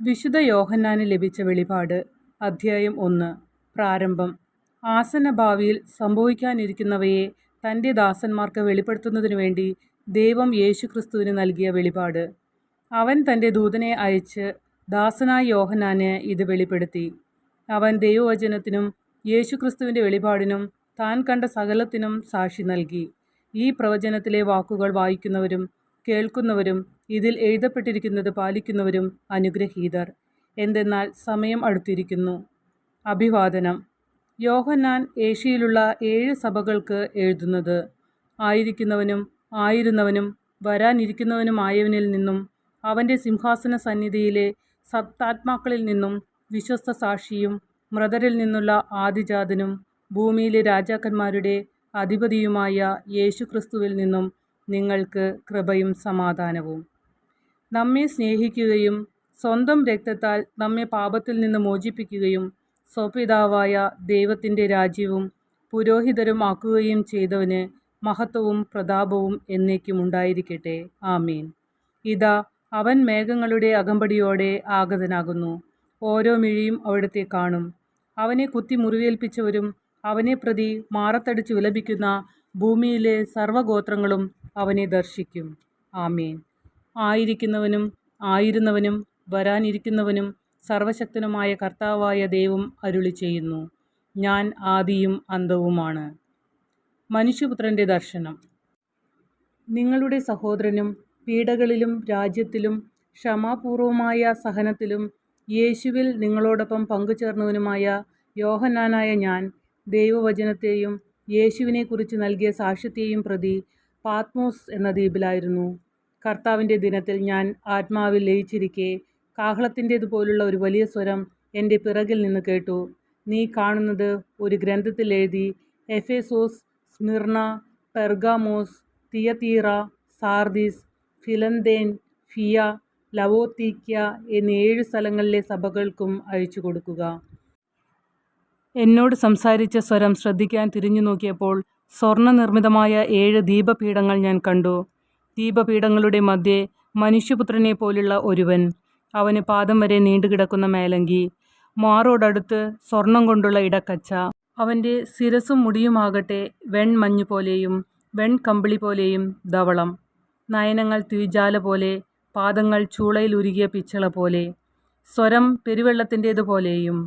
വിശുദ്ധ യോഹന്നാന് ലഭിച്ച വെളിപാട് അധ്യായം ഒന്ന് പ്രാരംഭം. ആസന്നഭാവിയിൽ സംഭവിക്കാനിരിക്കുന്നവയെ തന്റെ ദാസന്മാർക്ക് വെളിപ്പെടുത്തുന്നതിനു വേണ്ടി ദൈവം യേശുക്രിസ്തുവിന് നൽകിയ വെളിപാട്. അവൻ തന്റെ ദൂതനെ അയച്ച് ദാസനായ യോഹനാന് ഇത് വെളിപ്പെടുത്തി. അവൻ ദൈവവചനത്തിനും യേശുക്രിസ്തുവിന്റെ വെളിപാടിനും താൻ കണ്ട സകലത്തിനും സാക്ഷി നൽകി. ഈ പ്രവചനത്തിലെ വാക്കുകൾ വായിക്കുന്നവരും കേൾക്കുന്നവരും ഇതിൽ എഴുതപ്പെട്ടിരിക്കുന്നത് പാലിക്കുന്നവരും അനുഗ്രഹീതർ. എന്തെന്നാൽ സമയം അടുത്തിരിക്കുന്നു. അഭിവാദനം. യോഹന്നാൻ ഏഷ്യയിലുള്ള ഏഴ് സഭകൾക്ക് എഴുതുന്നത് ആയിരിക്കുന്നവനും ആയിരുന്നവനും വരാനിരിക്കുന്നവനുമായവനിൽ നിന്നും അവന്റെ സിംഹാസന സന്നിധിയിലെ സപ്താത്മാക്കളിൽ നിന്നും വിശ്വസ്ത സാക്ഷിയും മൃതരിൽ നിന്നുള്ള ആദിജാതനും ഭൂമിയിലെ രാജാക്കന്മാരുടെ അധിപതിയുമായ യേശുക്രിസ്തുവിൽ നിന്നും നിങ്ങൾക്ക് കൃപയും സമാധാനവും. നമ്മെ സ്നേഹിക്കുകയും സ്വന്തം രക്തത്താൽ നമ്മെ പാപത്തിൽ നിന്ന് മോചിപ്പിക്കുകയും സ്വപിതാവായ ദൈവത്തിന്റെ രാജ്യവും പുരോഹിതരും ആക്കുകയും ചെയ്തവന് മഹത്വവും പ്രതാപവും എന്നേക്കും ഉണ്ടായിരിക്കട്ടെ. ആമീൻ. ഇതാ അവൻ മേഘങ്ങളുടെ അകമ്പടിയോടെ ആഗതനാകുന്നു. ഓരോ മിഴിയും അവിടുത്തെ കാണും. അവനെ കുത്തി മുറിവേൽപ്പിച്ചവരും അവനെ പ്രതി മാറത്തടിച്ച് വിലപിക്കുന്ന ഭൂമിയിലെ സർവഗോത്രങ്ങളും അവനെ ദർശിക്കും. ആമേൻ. ആയിരിക്കുന്നവനും ആയിരുന്നവനും വരാനിരിക്കുന്നവനും സർവശക്തനുമായ കർത്താവായ ദൈവം അരുളി ചെയ്യുന്നു. ഞാൻ ആദിയും അന്തവുമാണ്. മനുഷ്യപുത്രന്റെ ദർശനം. നിങ്ങളുടെ സഹോദരനും പീഡകളിലും രാജ്യത്തിലും ക്ഷമാപൂർവമായ സഹനത്തിലും യേശുവിൽ നിങ്ങളോടൊപ്പം പങ്കുചേർന്നവനുമായ യോഹനാനായ ഞാൻ ദൈവവചനത്തെയും യേശുവിനെക്കുറിച്ച് നൽകിയ സാക്ഷ്യത്തെയും പ്രതി പാത്മോസ് എന്ന ദ്വീപിലായിരുന്നു. കർത്താവിന്റെ ദിനത്തിൽ ഞാൻ ആത്മാവിൽ ലയിച്ചിരിക്കെ കാഹളത്തിന്റേതുപോലുള്ള ഒരു വലിയ സ്വരം എന്റെ പിറകിൽ നിന്ന് കേട്ടു. നീ കാണുന്നത് ഒരു ഗ്രന്ഥത്തിൽ എഴുതി Ephesus Smyrna Pergamos Thyatira Sardis Philadelphia Laodicea എന്നീ ഏഴ് സ്ഥലങ്ങളിലെ സഭകൾക്കും അയച്ചു കൊടുക്കുക. എന്നോട് സംസാരിച്ച സ്വരം ശ്രദ്ധിക്കാൻ തിരിഞ്ഞു നോക്കിയപ്പോൾ സ്വർണ നിർമ്മിതമായ ഏഴ് ദീപപീഠങ്ങൾ ഞാൻ കണ്ടു. ദീപപീഠങ്ങളുടെ മധ്യേ മനുഷ്യപുത്രനെ പോലുള്ള ഒരുവൻ അവന് പാദം വരെ നീണ്ടുകിടക്കുന്ന മേലങ്കി മാറോടടുത്ത് സ്വർണം കൊണ്ടുള്ള ഇടക്കച്ച അവന്റെ ശിരസും മുടിയുമാകട്ടെ വെൺമഞ്ഞു പോലെയും വെൺകമ്പിളി പോലെയും ധവളം നയനങ്ങൾ തീജാല പോലെ പാദങ്ങൾ ചൂളയിൽ ഉരുകിയ പിച്ചള പോലെ സ്വരം പെരുവെള്ളത്തിന്റേതുപോലെയും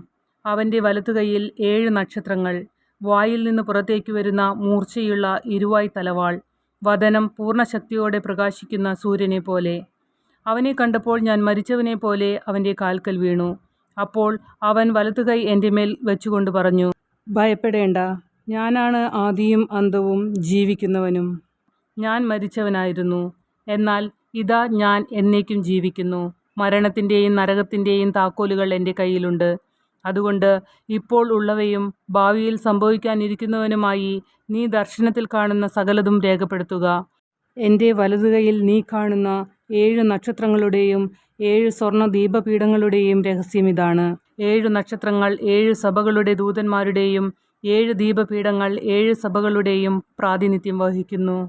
അവന്റെ വലത്തുകൈയിൽ ഏഴ് നക്ഷത്രങ്ങൾ വായിൽ നിന്ന് പുറത്തേക്ക് വരുന്ന മൂർച്ചയുള്ള ഇരുവായ് തലവാൾ വദനം പൂർണശക്തിയോടെ പ്രകാശിക്കുന്ന സൂര്യനെ പോലെ. അവനെ കണ്ടപ്പോൾ ഞാൻ മരിച്ചവനെ പോലെ അവന്റെ കാൽക്കൽ വീണു. അപ്പോൾ അവൻ വലത്തുകൈ എന്റെ മേൽ വെച്ചുകൊണ്ട് പറഞ്ഞു ഭയപ്പെടേണ്ട. ഞാനാണ് ആദിയും അന്തവും ജീവിക്കുന്നവനും. ഞാൻ മരിച്ചവനായിരുന്നു. എന്നാൽ ഇതാ ഞാൻ എന്നേക്കും ജീവിക്കുന്നു. മരണത്തിന്റെയും നരകത്തിന്റെയും താക്കോലുകൾ എന്റെ കയ്യിലുണ്ട്. അതുകൊണ്ട് ഇപ്പോൾ ഉള്ളവയും ഭാവിയിൽ സംഭവിക്കാനിരിക്കുന്നവനുമായി നീ ദർശനത്തിൽ കാണുന്ന സകലതും രേഖപ്പെടുത്തുക. എന്റെ വലതുകൈയിൽ നീ കാണുന്ന ഏഴ് നക്ഷത്രങ്ങളുടെയും ഏഴ് സ്വർണ ദീപപീഠങ്ങളുടെയും രഹസ്യം ഇതാണ്. ഏഴ് നക്ഷത്രങ്ങൾ ഏഴ് സഭകളുടെ ദൂതന്മാരുടെയും ഏഴ് ദീപപീഠങ്ങൾ ഏഴ് സഭകളുടെയും പ്രാതിനിധ്യം വഹിക്കുന്നു.